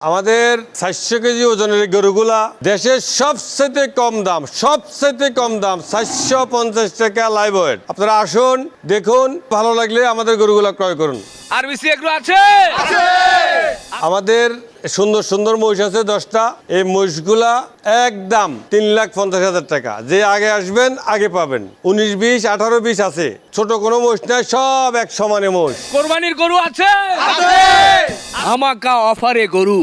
আমাদের চারশো কেজি ওজনের গরুগুলা দেশের সবচেয়ে কম দাম সবচেয়ে কম দাম সাতশো পঞ্চাশ টাকা লাইভ ওয়েট আপনারা আসুন দেখুন ভালো লাগলে আমাদের গরুগুলা ক্রয় করুন। আর এগুলো আছে! আমাদের সুন্দর সুন্দর মহিষ আছে দশটা। এই মহিষগুলা একদম তিন লাখ পঞ্চাশ হাজার টাকা। যে আগে আসবেন আগে পাবেন। উনিশ বিশ আঠারো বিশ আছে। ছোট কোনো মহিষ নাই সব এক সমানে মহিষ। কোরবানির গরু আছে? আমাকা অফারে গরু।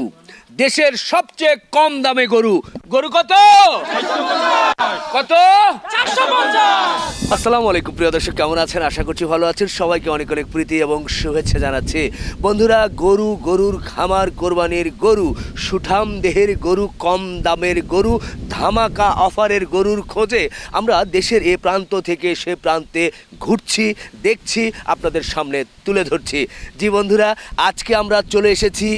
দেশের সবচেয়ে কম দামে গরু। গরু কত? কত? আসসালামু আলাইকুম, প্রিয় দর্শক, কেমন আছেন? আশা করছি ভালো আছেন। সবাইকে অনেক অনেক প্রীতি এবং শুভেচ্ছা জানাচ্ছি। বন্ধুরা, গরু, গরুর খামার, কোরবানির গরু, সুঠাম দেহের গরু, কম দামের গরু, ধামাকা অফারের গরুর খোঁজে আমরা দেশের এ প্রান্ত থেকে সে প্রান্তে ঘুরছি, দেখছি, আপনাদের সামনে তুলে ধরছি। জি বন্ধুরা, আজকে আমরা চলে এসেছি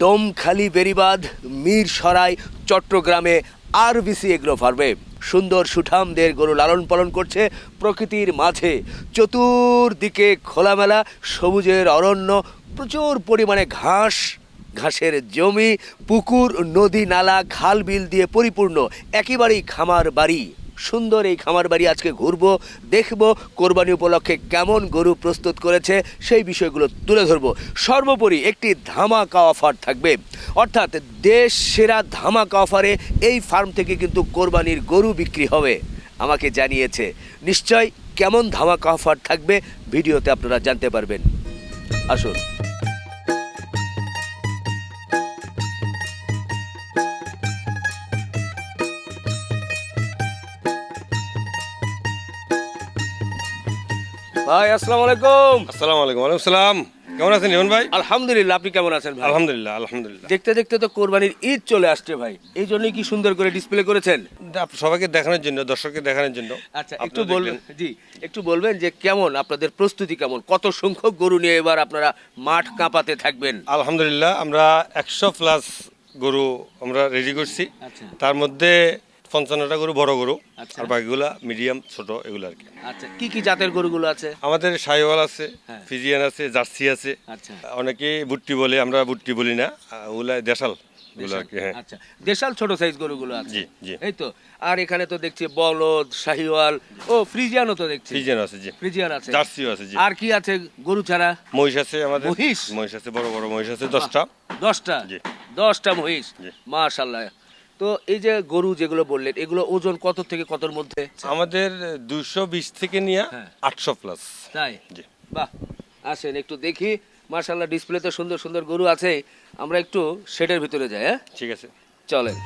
ডোমখালি বেরিবাদ মিরসরাই, চট্টগ্রামে, আর আরবিসি এগ্রো ফার্মে। সুন্দর সুঠামদের গরু লালন পালন করছে প্রকৃতির মাঝে। চতুর্দিকে খোলামেলা, সবুজের অরণ্য, প্রচুর পরিমাণে ঘাস, ঘাসের জমি, পুকুর, নদী, নালা, খাল বিল দিয়ে পরিপূর্ণ, একেবারেই খামার বাড়ি। সুন্দর এই খামার বাড়ি আজকে ঘুরবো, দেখব, কোরবানি উপলক্ষে কেমন গরু প্রস্তুত করেছে, সেই বিষয়গুলো তুলে ধরবো। সর্বোপরি একটি ধামাকা অফার থাকবে। অর্থাৎ দেশ সেরা ধামাকা অফারে এই ফার্ম থেকে কিন্তু কোরবানির গরু বিক্রি হবে। আমাকে জানিয়েছে। নিশ্চয় কেমন ধামাকা অফার থাকবে, ভিডিওতে আপনারা জানতে পারবেন। আসুন। ভাই আসসালামু আলাইকুম। আসসালামু আলাইকুম ওয়ালাইকুম সালাম। কেমন আছেন ইমন ভাই? আলহামদুলিল্লাহ আপনি কেমন আছেন ভাই? আলহামদুলিল্লাহ আলহামদুলিল্লাহ। দেখতে দেখতে তো কোরবানির ঈদ চলে আসছে ভাই। এই জন্যই কি সুন্দর করে ডিসপ্লে করেছেন? সবাইকে দেখানোর জন্য দর্শককে দেখানোর জন্য। আচ্ছা একটু বলবেন জি একটু বলবেন যে কেমন আপনাদের প্রস্তুতি কেমন? কত সংখ্যক গরু নিয়ে এবার আপনারা মাঠ কাঁপাতে থাকবেন? আলহামদুলিল্লাহ আমরা একশো প্লাস গরু আমরা রেডি করছি। আচ্ছা। তার মধ্যে পঞ্চান্নটা গরু বড় গরু আচ্ছা। আর বাকিগুলা মিডিয়াম ছোট এগুলো আর কি। আচ্ছা কি কি জাতের গরুগুলো আছে? আমাদের সাইওয়াল আছে হ্যাঁ। ফিজিয়ান আছে জার্সি আছে। আচ্ছা। অনেকে বুট্টি বলে আমরা বুট্টি বলি না ওগুলা দেশাল হ্যাঁ। আচ্ছা দেশাল ছোট সাইজ গরুগুলো আছে। এই তো আর এখানে তো দেখছি বলদ শাহিওয়াল ও ফ্রিজিয়ানও তো দেখছি। ফিজিয়ান আছে জি। ফ্রিজিয়ান আছে। জার্সিও আছে জি। আর কি আছে গরু ছাড়া? মহিষ আছে আমাদের। মহিষ? মহিষ আছে বড় বড় মহিষ আছে দশটা। দশটা? জি। দশটা মহিষ। মাশাল্লাহ। তো এই যে গরু যেগুলো বললেন এগুলো ওজন কত থেকে কতর মধ্যে? আমাদের দুশো বিশ থেকে নিয়ে হ্যাঁ। আটশো প্লাস। তাই? বাহ আসেন একটু দেখি। মাশাল্লাহ ডিসপ্লেতে সুন্দর সুন্দর গরু আছে। আমরা একটু শেডের ভিতরে যাই হ্যাঁ? ঠিক আছে। চলেন।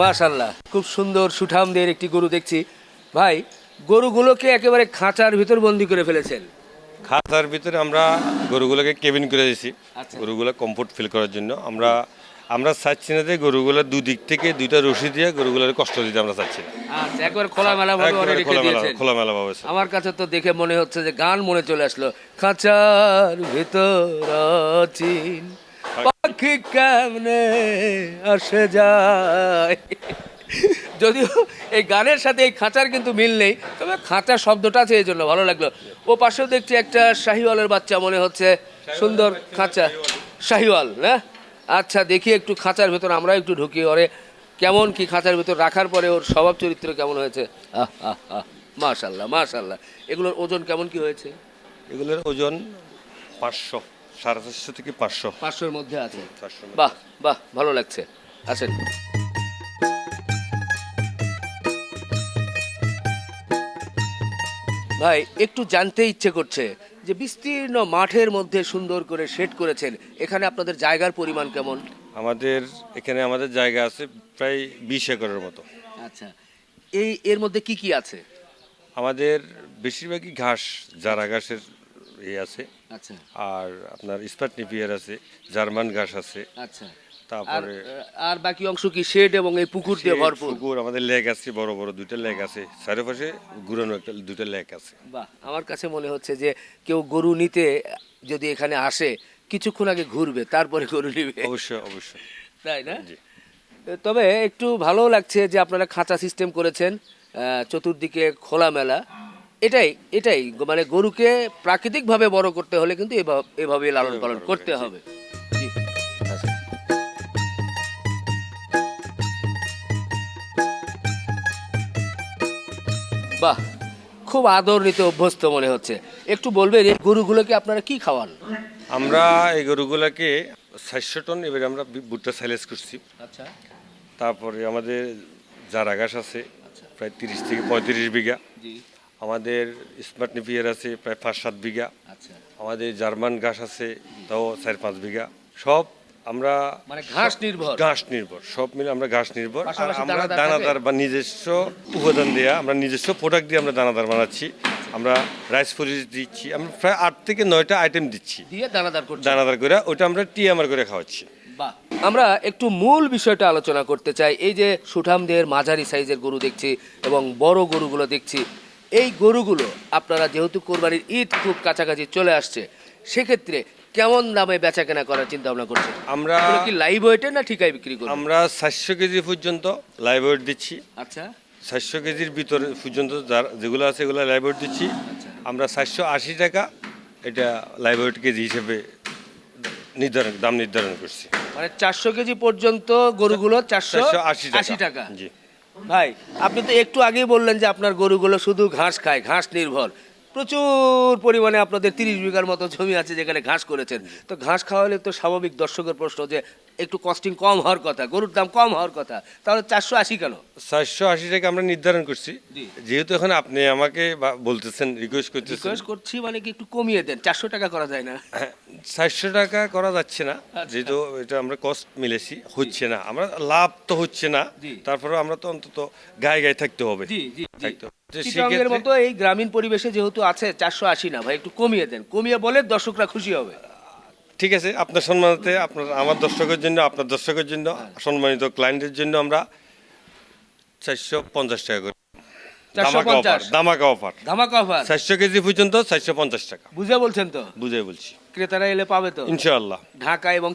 মাশাল্লাহ খুব সুন্দর সুঠামদের একটি গরু দেখছি। ভাই গরুগুলোকে একেবারে খাঁচার ভিতর বন্দি করে ফেলেছেন। খাঁচার ভিতরে আমরা গরুগুলোকে কেবিন করে দিয়েছি। আচ্ছা। গরুগুলো কমফোর্ট ফিল করার জন্য। আমরা আমরা চাচ্ছি না যে গরুগুলো দুদিক থেকে দুইটা রশি দিয়ে গরুগুলোর কষ্ট দিতে আমরা চাচ্ছি না। আচ্ছা একবার খোলামেলা ভাবে রেখে দিয়েছেন। খোলামেলা ভাবে আমার কাছে তো দেখে মনে হচ্ছে যে গান মনে চলে আসলো। খাঁচার ভিতর চিন পাখি কেমনে আসে যায়? যদিও এই গানের সাথে এই খাঁচার কিন্তু মিল নেই তবে খাঁচা শব্দটা আছে এই জন্য ভালো লাগল। ও পাশেও দেখছি একটা শাহিওয়ালের বাচ্চা মনে হচ্ছে সুন্দর খাঁচা। শাহিওয়াল না? আচ্ছা দেখি একটু খাঁচার ভেতর আমরা একটু ঢুকি ওরে। কেমন কি খাঁচার ভেতর রাখার পরে ওর স্বভাব চরিত্র কেমন হয়েছে? আহ আহ আহ মাশাল্লাহ মাশাল্লাহ এগুলোর ওজন কেমন কি হয়েছে? এগুলোর ওজন পাঁচশো সাড়ে চারশো থেকে পাঁচশো। পাঁচশোর মধ্যে আছে। বাহ বাহ ভালো লাগছে। আসেন। ভাই একটু জানতে ইচ্ছে করছে যে বিস্তীর্ণ মাঠের মধ্যে সুন্দর করে সেট করেছেন। এখানে আপনাদের জায়গার পরিমাণ কেমন? আমাদের এখানে আমাদের জায়গা আছে প্রায় বিশ একরের মতো। আচ্ছা এই এর মধ্যে কি কি আছে? আমাদের বেশিরভাগই ঘাস জারা ঘাসের ইয়ে আছে। আচ্ছা। আর আপনার স্পাট নিপিয়ার আছে জার্মান ঘাস আছে। আচ্ছা। তারপরে আর বাকি অংশ কি শেড এবং এই পুকুর দিয়ে ভরপুর? পুকুর আমাদের লেক আছে বড় বড় দুইটা লেক আছে। চারিপাশে ঘুরানো একটা দুইটা লেক আছে। বাহ আমার কাছে মনে হচ্ছে যে কেউ গরু নিতে যদি এখানে আসে কিছুক্ষণ আগে ঘুরবে তারপরে গরু নিবে। অবশ্যই অবশ্যই। তাই না? জি। তবে একটু ভালো লাগছে যে আপনারা খাঁচা সিস্টেম করেছেন চতুর্দিকে খোলামেলা। এটাই এটাই মানে গরুকে প্রাকৃতিকভাবে বড় করতে হলে কিন্তু এভাবে এভাবে লালন পালন করতে হবে। জি। বাহ খুব আদর নিতে অভ্যস্ত মনে হচ্ছে। একটু বলবেন এই গরুগুলোকে আপনারা কি খাওয়ান? আমরা এই গরুগুলোকে চারশো টন এবারে আমরা ভুট্টা সাইলেজ করছি। আচ্ছা। তারপরে আমাদের জারা ঘাস আছে প্রায় তিরিশ থেকে পঁয়ত্রিশ বিঘা। আমাদের স্মার্ট নিপিয়ার আছে প্রায় পাঁচ সাত বিঘা। আচ্ছা। আমাদের জার্মান ঘাস আছে তাও চার পাঁচ বিঘা। সব আমরা মানে ঘাস নির্ভর। ঘাস নির্ভর সব মিলে আমরা ঘাস নির্ভর। আর আমরা দানাদার বা নিজস্ব উপাদান দেওয়া আমরা নিজস্ব প্রোডাক্ট দিয়ে আমরা দানাদার বানাচ্ছি। আমরা রাইস ফরিজ দিচ্ছি আমরা প্রায় আট থেকে নয়টা আইটেম দিচ্ছি। দিয়ে দানাদার করছে। দানাদার করে ওটা আমরা টি আমার করে খাওয়াচ্ছি। বাহ। আমরা একটু মূল বিষয়টা আলোচনা করতে চাই। এই যে সুঠামদের মাঝারি সাইজের গরু দেখছি এবং বড় গরুগুলো দেখছি। এই গরুগুলো আপনারা যেহেতু কোরবানির ঈদ খুব কাছাকাছি চলে আসছে সেক্ষেত্রে কেমন দামে বেচা কেনা করার চিন্তা ভাবনা করছে আমরা কি লাইভ ওয়েটে না ঠিকায় বিক্রি করি আমরা চারশো কেজি পর্যন্ত লাইভ ওয়েট দিচ্ছি। আচ্ছা। চারশো কেজির ভিতরে পর্যন্ত যেগুলো আছে এগুলো লাইভ ওয়েট দিচ্ছি। আমরা চারশো আশি টাকা এটা লাইভ ওয়েট কেজি হিসেবে নির্ধারণ দাম নির্ধারণ করছি। মানে চারশো কেজি পর্যন্ত গরুগুলো চারশো আশি টাকা। জি। ভাই আপনি তো একটু আগেই বললেন যে আপনার গরুগুলো শুধু ঘাস খায় ঘাস নির্ভর। প্রচুর পরিমাণে আপনাদের তিরিশ বিঘার মতো জমি আছে যেখানে ঘাস করেছেন। তো ঘাস খাওয়ালে তো স্বাভাবিক দর্শকের প্রশ্ন যে একটু কস্টিং কম হওয়ার কথা গরুর দাম কম হওয়ার কথা তাহলে চারশো আশি কেন? চারশো আশি টাকা আমরা নির্ধারণ করছি। যেহেতু এখন আপনি আমাকে বলতেছেন রিকোয়েস্ট করতেছেন। রিকোয়েস্ট করছি মানে কি একটু কমিয়ে দেন চারশো টাকা করা যায় না? হ্যাঁ, চারশো টাকা করা যাচ্ছে না আচ্ছা। যেহেতু এটা আমরা কস্ট মিলেছি হচ্ছে না। আমরা লাভ তো হচ্ছে না। তারপরে আমরা তো অন্তত গায়ে গায়ে থাকতে হবে। থাকতে হবে। মতো এই গ্রামীণ পরিবেশে যেহেতু আছে চারশো আশি না ভাই একটু কমিয়ে দেন। কমিয়ে বলে দর্শকরা খুশি হবে। ঠিক আছে আপনার সম্মানিতে আপনার আমার দর্শকের জন্য আপনার দর্শকের জন্য সম্মানিত ক্লায়েন্টের জন্য আমরা চারশো পঞ্চাশ টাকা করে। 450 দামাকা অফার ধামাকা অফার চারশো কেজি পর্যন্ত চারশো পঞ্চাশ টাকা। বুঝে বলছেন তো? বুঝে বলছি। ক্রেতারা এলে পাবে তো? ইনশাআল্লাহ। ঢাকা এবং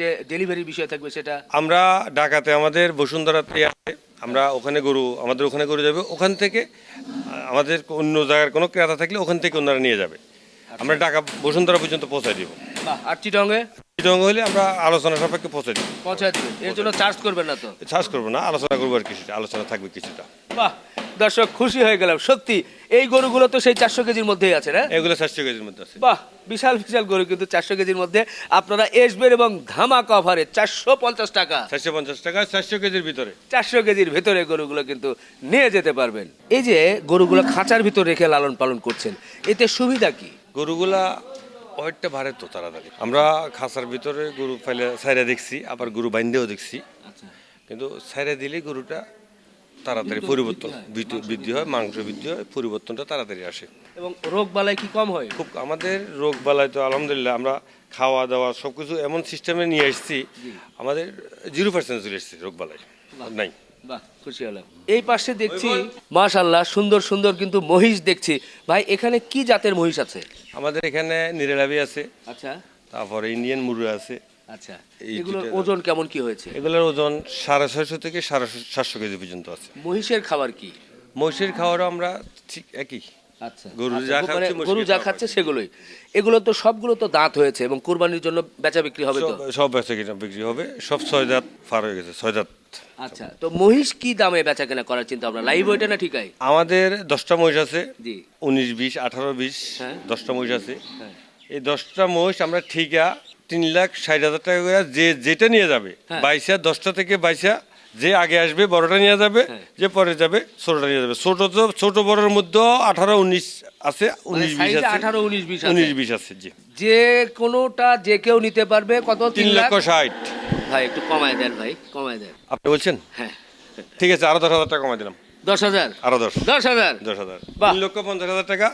যে ডেলিভারির বিষয় থাকবে সেটা? আমরা ঢাকাতে আমাদের বসুন্ধরাতে আছে আমরা ওখানে গরু আমাদের ওখানে গরু যাবে ওখান থেকে আমাদের অন্য জায়গার কোনো ক্রেতা থাকলে ওখান থেকে ওনারা নিয়ে যাবে। আমরা ঢাকা বসুন্ধরা পর্যন্ত পৌঁছায় দিব। বাহ, আর চিটাঙ্গে? চিটং হলে আমরা আলোচনা সাপেক্ষে পৌঁছে দিব। পৌঁছায় দেবেন এর জন্য চার্জ করবেন না তো? চার্জ করব না আলোচনা করব আর কিছুটা আলোচনা থাকবে কিছুটা। বাহ দর্শক খুশি হয়ে গেলাম সত্যি। এই গরুগুলো তো সেই চারশো কেজির মধ্যেই আছে না? এগুলো চারশো কেজির মধ্যে আছে। বাহ বিশাল বিশাল গরু কিন্তু চারশো কেজির মধ্যে। আপনারা আসবেন এবং ধামাকা অফারে চারশো পঞ্চাশ টাকা। চারশো পঞ্চাশ টাকা চারশো কেজির ভিতরে। চারশো কেজির ভেতরে গরুগুলো কিন্তু নিয়ে যেতে পারবেন। এই যে গরুগুলো খাঁচার ভিতর রেখে লালন পালন করছেন এতে সুবিধা কি? গরুগুলা অনেকটা ভারে তো তাড়াতাড়ি আমরা খাসার ভিতরে গরু ফেলে সাইরা দেখছি আবার গরু বাইন্দেও দেখছি। আচ্ছা। কিন্তু সাইরা দিলে গরুটা তাড়াতাড়ি পরিবর্তন বৃদ্ধি- বৃদ্ধি হয় মাংস বৃদ্ধি হয় পরিবর্তনটা তাড়াতাড়ি আসে। এবং রোগ বালাই কি কম হয়? খুব আমাদের রোগ বালাই তো আলহামদুলিল্লাহ আমরা খাওয়া দাওয়া সব কিছু এমন সিস্টেমে নিয়ে এসেছি আমাদের জিরো পার্সেন্ট চলে এসেছি রোগ বালাই। নাই। বাহ খুশি হলাম। এই পাশে দেখছি মাশাল্লাহ সুন্দর সুন্দর কিন্তু মহিষ দেখছি। ভাই এখানে কি জাতের মহিষ আছে? আমাদের এখানে নিরেলাবি আছে আচ্ছা। তারপরে ইন্ডিয়ান মুরু আছে। আচ্ছা। এগুলোর ওজন কেমন কি হয়েছে? এগুলোর ওজন সাড়ে ছয়শো থেকে সাড়ে সাতশো কেজি পর্যন্ত আছে। মহিষের খাবার কি? মহিষের খাওয়ারও আমরা ঠিক একই। আচ্ছা। গরু আচ্ছা, যা খাচ্ছে, গরু যা খাচ্ছে সেগুলোই। এগুলো তো সবগুলো তো দাঁত হয়েছে এবং কোরবানির জন্য বেচা বিক্রি হবে তো? সব- সব বেচা বিক্রি হবে। সব ছয় দাঁত পার হয়ে গেছে ছয় দাঁত। আচ্ছা তো মহিষ কি দামে বেচা কেনা করার চিন্তা ভাবনা? লাইভ ওইটা না ঠিকাই আমাদের দশটা মহিষ আছে জি। উনিশ বিশ আঠারো বিশ হ্যাঁ। দশটা মহিষ আছে। হ্যাঁ। এই দশটা মহিষ আমরা ঠিকা তিন লাখ ষাট হাজার টাকা করে যে যেটা নিয়ে যাবে হ্যাঁ। বাইশা দশটা থেকে বাইশা যে আগে আসবে বড়টা নিয়ে যাবে। যে পরে যাবে ছোটটা নিয়ে যাবে। ছোট তো ছোট বড়ের মধ্যে আঠারো উনিশ আছে উনিশ বিশ আছে। 18, 19, 20 আছে। উনিশ বিশ আছে জি। যে কোনোটা যে কেউ নিতে পারবে কত? তিন লক্ষ ষাট। ভাই একটু কমায় দেন ভাই কমায় দেন। আপনি বলছেন? হ্যাঁ। ঠিক আছে আরও দশ হাজার টাকা কমাই দিলাম। দশ হাজার? আরও দশ। দশ হাজার? দশ হাজার। তিন লক্ষ পঞ্চাশ হাজার টাকা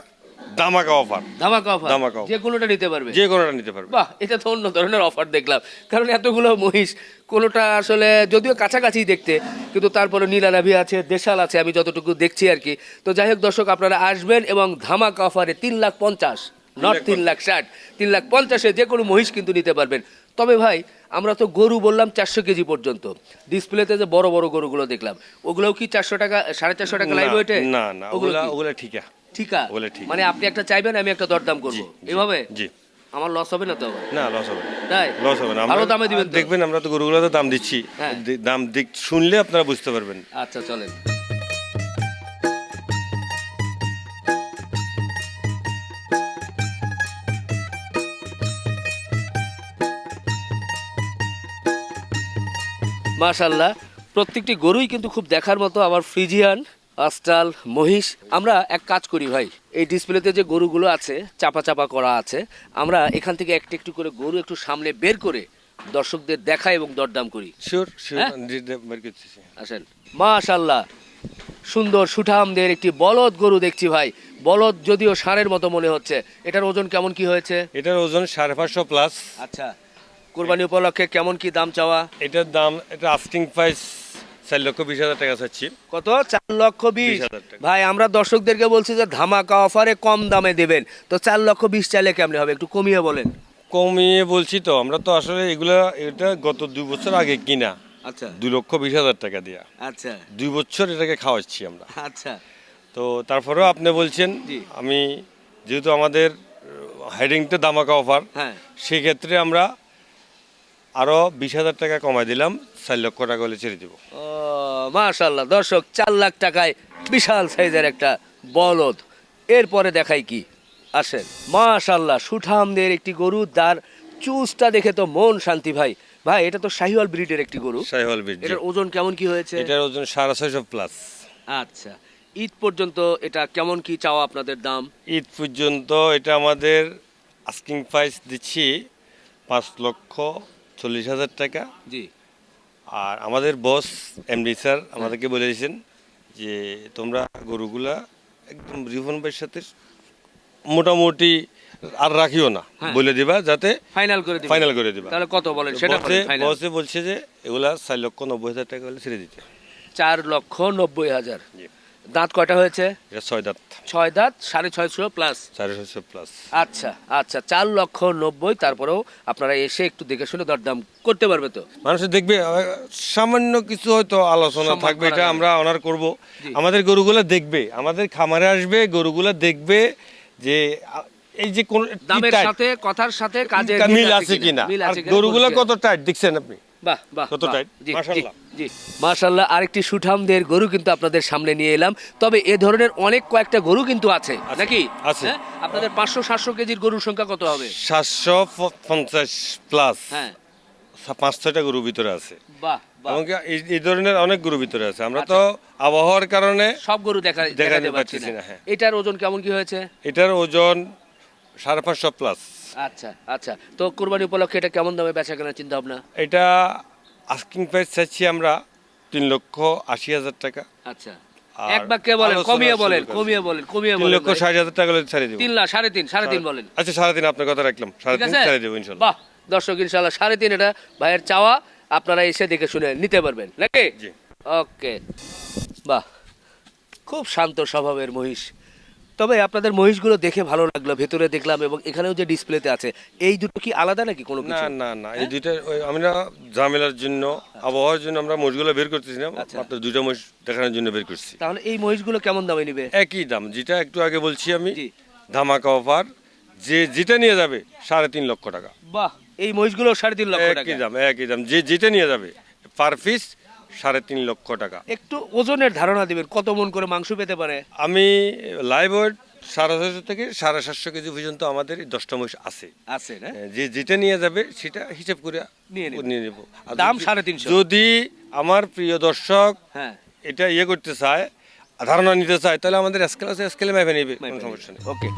দামাকা অফার। ধামাকা অফার? ধামাকা যে কোনোটা নিতে পারবে? যে কোনোটা নিতে পারবে। বাহ এটা তো অন্য ধরনের অফার দেখলাম। কারণ এতগুলো মহিষ কোনোটা আসলে যদিও কাছাকাছি দেখতে কিন্তু তারপরে নীলানাভি আছে দেশাল আছে আমি যতটুকু দেখছি আর কি। তো যাই হোক দর্শক আপনারা আসবেন এবং ধামাকা অফারে তিন লাখ পঞ্চাশ নট তিন লাখ ষাট তিন লাখ পঞ্চাশে যে কোনো মহিষ কিন্তু নিতে পারবেন। তবে ভাই আমরা তো গরু বললাম চারশো কেজি পর্যন্ত। ডিসপ্লেতে যে বড় বড় গরুগুলো দেখলাম ওগুলোও কি চারশো টাকা সাড়ে চারশো টাকা লাইভ ওয়েটে না না ওগুলো ওগুলা ঠিক আছে। ঠিক। মানে আপনি একটা চাইবেন আমি একটা দরদাম করব। এভাবে? জি। আমার লস হবে না তো? না লস হবে না। তাই? লস হবে না। ভালো দামে দিবেন? দেখবেন আমরা তো গরুগুলোতে দাম দিচ্ছি। হ্যাঁ। দাম দিক শুনলে আপনারা বুঝতে পারবেন। আচ্ছা চলেন। মাশাল্লাহ প্রত্যেকটি গরুই কিন্তু খুব দেখার মতো আমার ফ্রিজিয়ান আস্টাল মহিষ। আমরা এক কাজ করি ভাই এই ডিসপ্লেতে যে গরুগুলো আছে চাপা চাপা করা আছে আমরা এখান থেকে একটু একটু করে গরু একটু সামনে বের করে দর্শকদের দেখাই এবং দরদাম করি। হ্যাঁ? আসেন। মাশাল্লাহ সুন্দর সুঠামদের একটি বলদ গরু দেখছি ভাই। বলদ যদিও ষাঁড়ের মতো মনে হচ্ছে। এটার ওজন কেমন কি হয়েছে? এটার ওজন সাড়ে পাঁচশো প্লাস আচ্ছা। কোরবানি উপলক্ষে কেমন কি দাম চাওয়া? এটার দাম এটা আস্টিং প্রাইস চার লক্ষ বিশ হাজার টাকা চাচ্ছি। কত? চার লক্ষ বিশ? 20,000 টাকা। ভাই আমরা দর্শকদেরকে বলছি যে ধামাকা অফারে কম দামে দেবেন। তো চার লক্ষ বিশ চাইলে কেমনে হবে? একটু কমিয়ে বলেন। কমিয়ে বলছি তো আমরা তো আসলে এগুলা এটা গত দুই বছর আগে কিনা। আচ্ছা। দুই লক্ষ বিশ হাজার টাকা দিয়া। আচ্ছা। দুই বছর এটাকে খাওয়াচ্ছি আমরা। আচ্ছা। তো তারপরেও আপনি বলছেন আমি যেহেতু আমাদের হেডিংটা দামাকা অফার হ্যাঁ। সেক্ষেত্রে আমরা আরও বিশ হাজার টাকা কমাই দিলাম চার লক্ষ টাকা হলে ছেড়ে দেবো। ও মাশাল্লাহ দর্শক চার লাখ টাকায় বিশাল সাইজের একটা বলদ। এরপরে দেখাই কি। আসেন। মাশাল্লাহ সুঠামদের একটি গরু যার চুজটা দেখে তো মন শান্তি ভাই। ভাই এটা তো শাহিওয়াল ব্রিডের একটি গরু। বীজ জি। এটার ওজন কেমন কি হয়েছে? এটার ওজন সাড়ে ছয়শো প্লাস আচ্ছা। ঈদ পর্যন্ত এটা কেমন কি চাওয়া আপনাদের দাম? ঈদ পর্যন্ত এটা আমাদের আস্কিং প্রাইস দিচ্ছি পাঁচ লক্ষ চল্লিশ হাজার টাকা। জি। আর আমাদের বস এমডি স্যার আমাদেরকে বলে দিয়েছেন যে তোমরা গরুগুলা একদম রিভন ভাইয়ের সাথে মোটামুটি আর রাখিও না। হ্যাঁ। বলে দিবা যাতে ফাইনাল করে দিবেন ফাইনাল করে দিবা। তাহলে কত বলেন? সেটা বসে বলছে যে এগুলা চার লক্ষ নব্বই হাজার টাকা হলে ছেড়ে দিতে। চার লক্ষ নব্বই হাজার। জি। দাঁত কয়টা হয়েছে? এটা ছয় দাঁত। ছয় দাঁত সাড়ে ছয়শো প্লাস সাড়ে ছয়শো প্লাস আচ্ছা আচ্ছা চার লক্ষ নব্বই তারপরেও আপনারা এসে একটু দেখে শুনে দরদাম করতে পারবে তো? মানুষ দেখবে সামান্য কিছু হয়তো আলোচনা থাকবে এটা আমরা অনার করব। আমাদের গরুগুলো দেখবে আমাদের খামারে আসবে গরুগুলো দেখবে যে এই যে কোন দামের সাথে কথার সাথে কাজের মিল আছে কিনা? গরুগুলো কত টাইট দেখছেন আপনি? বাহ বাহ কত। টাইট? জি, মাশাআল্লাহ। আরেকটি সুঠামদের গরু কিন্তু আপনাদের সামনে নিয়ে এলাম। তবে এ ধরনের অনেক কয়েকটা গরু কিন্তু আছে নাকি? আছে। হ্যাঁ? আপনাদের পাঁচশো সাতশো কেজির গরুর সংখ্যা কত হবে? সাতশো পঞ্চাশ প্লাস। হ্যাঁ। পাঁচ ছয়টা গরু ভিতরে আছে। বাহ এবং এই- ধরনের অনেক গরু ভিতরে আছে। আমরা তো আবহাওয়ার কারণে সব গরু দেখা দেখাতে পারছি না। না, হ্যাঁ। এটার ওজন কেমন কি হয়েছে? এটার ওজন সাড়ে পাঁচশো প্লাস। আচ্ছা আচ্ছা। তো কোরবানি উপলক্ষে এটা কেমন দামে বেচা কেনার চিন্তা ভাবনা এটা আস্কিং প্রাইস চাইছি আমরা তিন লক্ষ আশি হাজার টাকা। আচ্ছা। এক বাক্যে বলেন কমিয়ে বলেন কমিয়ে বলেন কমিয়ে বলেন লক্ষ ষাট হাজার টাকা হলে ছেড়ে দেবো। তিন লাখ সাড়ে তিন সাড়ে তিন বলেন। আচ্ছা সাড়ে তিন আপনার কথা রাখলাম। সাড়ে তিন দেবো ইনশাল্লাহ। বাহ দর্শক ইনশাল্লাহ সাড়ে তিন এটা ভাইয়ের চাওয়া। আপনারা এসে দেখে শুনে নিতে পারবেন নাকি? ওকে। বাহ খুব শান্ত স্বভাবের মহিষ। তবে আপনাদের মহিষগুলো দেখে ভালো লাগল ভেতরে দেখলাম এবং এখানেও যে ডিসপ্লেতে আছে এই দুটো কি আলাদা নাকি কোনো না কিছু? না না এই দুইটা ওই আমরা ঝামেলার জন্য আবহাওয়ার জন্য আমরা মহিষগুলো বের করতেছি না আচ্ছা। মাত্র দুইটা মহিষ দেখানোর জন্য বের করছি। তাহলে এই মহিষগুলো কেমন দামে নিবে? একই দাম যেটা একটু আগে বলছি আমি জি। ধামাকা অফার যে যেটা নিয়ে যাবে সাড়ে তিন লক্ষ টাকা। বাহ এই মহিষগুলো সাড়ে তিন লক্ষ টাকা। একই দাম একই দাম যে যেটা নিয়ে যাবে পার পিস সাড়ে তিন লক্ষ টাকা। একটু ওজনের ধারণা দিবেন কত মন করে মাংস পেতে পারে? আমি লাইভ ওয়েট সাড়ে ছয়শো থেকে সাড়ে সাতশো কেজি পর্যন্ত আমাদের দশটা মহিষ আছে। আছে যে যেটা নিয়ে যাবে সেটা হিসাব করে নিয়ে নেব। দাম সাড়ে তিনশো। যদি আমার প্রিয় দর্শক হ্যাঁ। এটা ইয়ে করতে চায় ধারণা নিতে চায় তাহলে আমাদের স্কেল আছে স্কেলে মেপে নেবে কোনো সমস্যা নেই। ওকে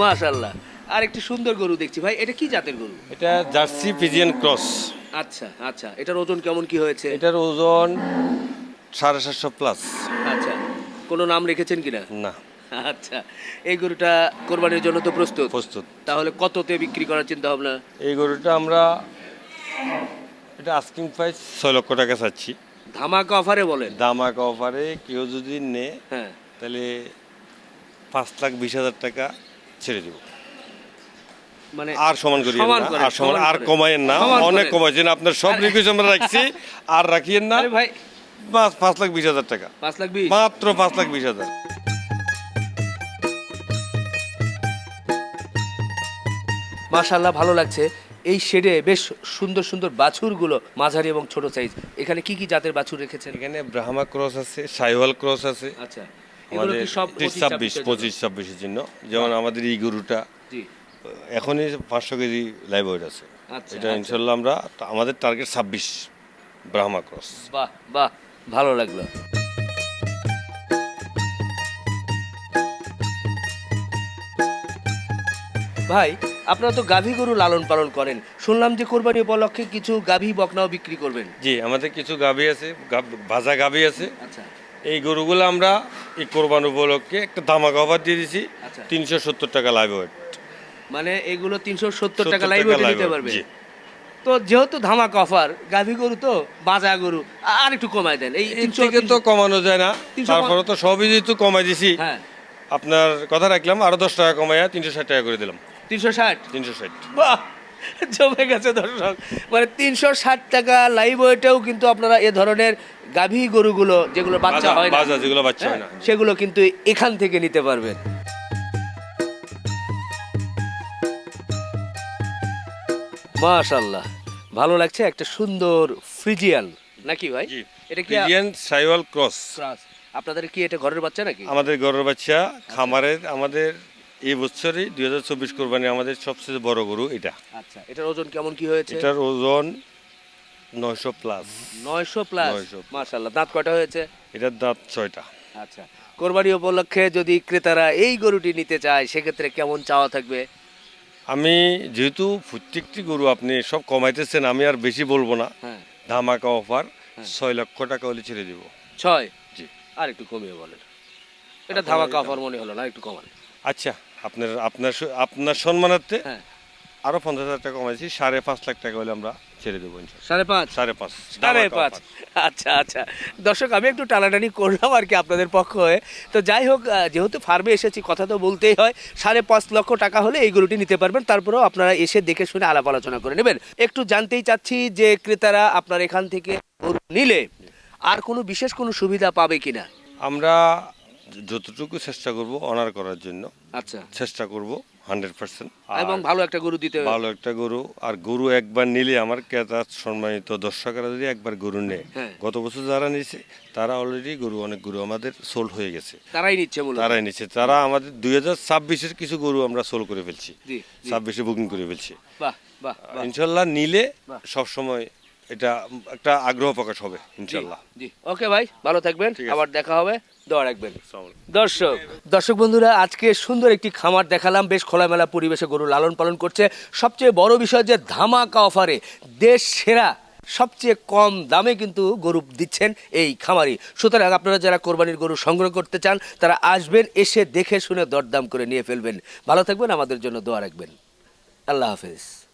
মাশাল্লাহ আর একটি সুন্দর গরু দেখছি। ভাই এটা কি জাতের গরু? এটা জার্সি পিজিয়ান ক্রস। আচ্ছা আচ্ছা। এটার ওজন কেমন কি হয়েছে? এটার ওজন সাড়ে সাতশো প্লাস আচ্ছা। কোনো নাম রেখেছেন কিনা? না। আচ্ছা। এই গরুটা কোরবানির জন্য তো প্রস্তুত। প্রস্তুত। তাহলে কততে বিক্রি করার চিন্তা ভাবনা এই গরুটা আমরা এটা আস্কিং প্রাইস ছয় লক্ষ টাকা চাচ্ছি। ধামাকা অফারে বলেন। দামাক অফারে কেউ যদি নেয় হ্যাঁ। তাহলে পাঁচ লাখ বিশ হাজার টাকা ছেড়ে দিব। মানে আর সমান করি আর সমান আর করেন। কমাইয়েন না অনেক কমাইছেন। আপনার সব রিকোয়েস্ট আমরা রাখছি আর রাখিয়েন না। ভাই। পাঁচ পাঁচ লাখ বিশ হাজার টাকা। পাঁচ লাখ বিশ? মাত্র পাঁচ লাখ বিশ হাজার। মাশাল্লাহ ভালো লাগছে। এই শেডে বেশ সুন্দর সুন্দর বাছুরগুলো মাঝারি এবং ছোট সাইজ এখানে কি কি জাতের বাছুর রেখেছেন? এখানে ব্রাহ্মা ক্রস আছে সাইওয়াল ক্রস আছে। আচ্ছা আমাদের কি সব ত্রিশ ছাব্বিশ পঁচিশ ছাব্বিশের জন্য। যেমন আমাদের এই গরুটা। জি। এখনই পাঁচশো কেজি লাইভ ওয়েট আছে। আচ্ছা, এটা আচ্ছা। ইনশাল্লাহ আমরা আমাদের টার্গেট ছাব্বিশ ব্রাহ্মা ক্রস বাহ বাহ ভালো লাগল। ভাই আপনারা তো গাভী গরু লালন পালন করেন। শুনলাম যে কোরবানি উপলক্ষে কিছু গাভী বকনাও বিক্রি করবেন। জি আমাদের কিছু গাভী আছে ভাজা গাভী আছে। আচ্ছা। এই গরুগুলো আমরা এই কোরবান উপলক্ষে একটা ধামাকা অফার দিয়ে দিছি। তিনশো সত্তর টাকা ওয়েট মানে এগুলো তিনশো সত্তর টাকা লাইভ টাকা নিতে পারবে। তো যেহেতু ধামাক অফার গাভী গরু তো বাজা গরু আর একটু কমায় দেন। এই থেকে তো কমানো যায় না। তারপরে তো সবই যেহেতু কমাই দিছি। হ্যাঁ। আপনার কথা রাখলাম আরও দশ টাকা কমাইয়া তিনশো ষাট টাকা করে দিলাম। তিনশো ষাট? তিনশো ষাট। বাহ! জমে গেছে দর্শক। মানে তিনশো ষাট টাকা লাইভ ওয়েটেও কিন্তু আপনারা এ ধরনের গাভী গরুগুলো যেগুলো বাচ্চা হয় না যেগুলো বাচ্চা হয় না। হ্যাঁ, সেগুলো কিন্তু এখান থেকে নিতে পারবেন। মাশাল্লাহ ভালো লাগছে একটা সুন্দর ফ্রিজিয়ান। নাকি ভাই? এটা কি ইন্ডিয়ান সাইওয়াল ক্রস। ক্রাস। আপনাদের কি এটা ঘরের বাচ্চা নাকি? আমাদের গরুর বাচ্চা খামারের আমাদের এই বছরই দুই হাজার চব্বিশ কোরবানি আমাদের সবচেয়ে বড় গরু এটা। আচ্ছা এটার ওজন কেমন কি হয়েছে? এটার ওজন নয়শো প্লাস। নয়শো প্লাস? 900 মাশাল্লাহ দাঁত কয়টা হয়েছে? এটার দাঁত ছয়টা। আচ্ছা কোরবানি উপলক্ষে যদি ক্রেতারা এই গরুটি নিতে চায় সেক্ষেত্রে কেমন চাওয়া থাকবে? আমি যেহেতু প্রত্যেকটি গরু আপনি সব কমাইতেছেন আমি আর বেশি বলব না। হ্যাঁ। ধামাকা অফার ছয় লক্ষ টাকা হলে ছেড়ে দিব। ছয়? জি। আর একটু কমিয়ে বলেন। এটা ধামাকা অফার মনে হলো না একটু কমান। আচ্ছা আপনার আপনার আপনার সম্মানার্থে আরও আরও পঞ্চাশ হাজার টাকা কমাইছি সাড়ে পাঁচ লাখ টাকা হলে আমরা ছেড়ে দেবো সাড়ে পাঁচ? সাড়ে পাঁচ। সাড়ে পাঁচ। আচ্ছা আচ্ছা। দর্শক আমি একটু টানাটানি করলাম আর কি আপনাদের পক্ষ হয়ে। তো যাই হোক যেহেতু ফার্মে এসেছি কথা তো বলতেই হয় সাড়ে পাঁচ লক্ষ টাকা হলে এই গরুটি নিতে পারবেন। তারপরেও আপনারা এসে দেখে শুনে আলাপ আলোচনা করে নেবেন। একটু জানতেই চাচ্ছি যে ক্রেতারা আপনার এখান থেকে গরু নিলে আর কোনো বিশেষ কোনো সুবিধা পাবে কিনা? আমরা যতটুকু চেষ্টা করব অনার করার জন্য। আচ্ছা। চেষ্টা করব। Hundred percent. এবং ভালো একটা গরু দিতে ভালো একটা গরু। আর গরু একবার নিলে আমার ক্রেতা সম্মানিত দর্শকরা যদি একবার গরু নেয় হ্যাঁ। গত বছর যারা নিয়েছে তারা অলরেডি গরু অনেক গরু আমাদের সোল্ড হয়ে গেছে। তারাই নিচ্ছে তারাই নিচ্ছে। তারা আমাদের দুই হাজার ছাব্বিশের কিছু গরু আমরা সোল করে ফেলছি। ছাব্বিশে বুকিং করে ফেলছি। বাহ বাহ বাহ। ইনশাল্লাহ নিলে বাহ। এটা একটা আগ্রহ প্রকাশ হবে ইনশাল্লাহ জি ওকে ভাই ভালো থাকবেন। আবার দেখা হবে। দোয়া রাখবেন। দর্শক দর্শক বন্ধুরা আজকে সুন্দর একটি খামার দেখালাম। বেশ খোলামেলা পরিবেশে গরু লালন পালন করছে। সবচেয়ে বড় বিষয় যে ধামাকা অফারে দেশ সেরা সবচেয়ে কম দামে কিন্তু গরু দিচ্ছেন এই খামারি। সুতরাং আপনারা যারা কোরবানির গরু সংগ্রহ করতে চান তারা আসবেন এসে দেখে শুনে দরদাম করে নিয়ে ফেলবেন। ভালো থাকবেন আমাদের জন্য দোয়া রাখবেন। আল্লাহ হাফেজ।